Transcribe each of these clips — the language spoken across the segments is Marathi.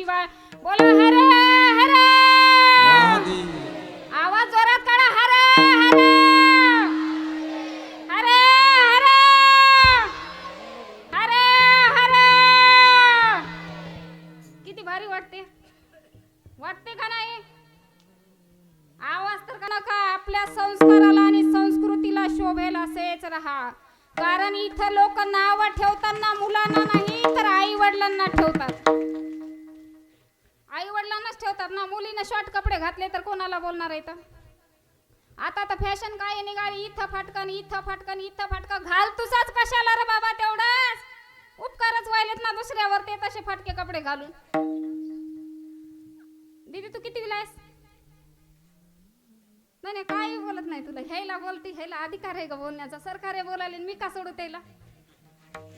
शिवाय. बोला हरे हरे! आवाज जोरात काढा हरे हरे! हरे हरे! हरे हरे! किती भारी वाटते. वाटते का नाही? आवाज तर का नका आपल्या संस्काराला आणि संस्कृतीला शोभेल असेच राहा. कारण इथं लोक नाव ठेवताना मुलांना नाही तर आई वडिलांना ठेवतात. ठेवतात ना मुलीनं शॉर्ट कपडे घातले तर कोणाला बोलणार आहे तर आता तर फॅशन काय निघाली? इथं फाटकन इथं फाटकन इथं फाटकन. घाल तुझाच कशाला रे बाबा तेवढाच? उपकारच व्हायलेत ना दुसऱ्यावर ते तसे फाटके कपडे घालून. दीदी तू किती विलायस नाही नाही काही बोलत नाही तुला. ह्याला बोलते ह्याला अधिकार आहे का बोलण्याचा. सरकार आहे बोलायला मी का सोडू त्याला?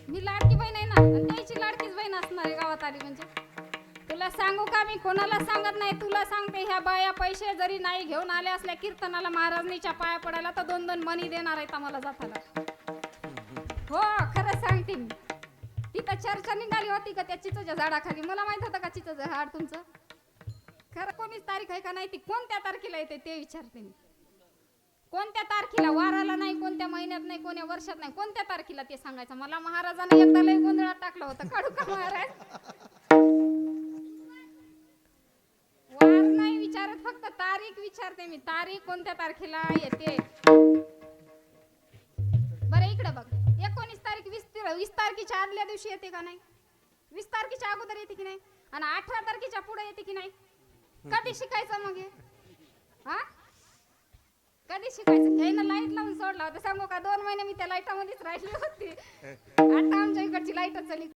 मी लाडकी बहीण आहे ना. आणि त्याची लाडकीच बहीण असणार आहे गावात आली म्हणजे. तुला सांगू का? मी कोणाला सांगत नाही. तुला सांगते ह्या बाया पैसे जरी नाही घेऊन आल्या असल्या कीर्तनाला महाराजनीच्या पाया पडायला तर दोन दोन मनी देणार आहेत आम्हाला जाताना. हो खरं सांगते मी. तिथं चर्चा निघाली होती का त्या चिचच्या झाडाखाली? मला माहीत होतं का चिचचं झाड तुमचं? खरं कोणीच तारीख आहे का नाही? ती कोणत्या तारखेला येते ते विचारते मी. कोणत्या तारखेला? वाराला नाही कोणत्या महिन्यात नाही कोण्या वर्षात नाही कोणत्या तारखेला ते सांगायचं? मला महाराजाने एकदा लई गोंधळात टाकलं होतं. काढू का महाराज? फक्त तारीख विचारते मी. तारीख कोणत्या तारखेला येते? बरं इकडे बघ. एकोणीस तारीख वीस वीस तारखेच्या आदल्या दिवशी येते का नाही? वीस तारखेच्या अगोदर येते की नाही? आणि अठरा तारखेच्या पुढे येते की नाही? कधी शिकायचं मग हे? हा? कधी शिकायचं? घ्यायनं लाइट लावून सोडला होता. सांगू का दोन महिने मी त्या लाईटामध्येच राहिली होती. आता आमच्या इकडची लाईटच चाली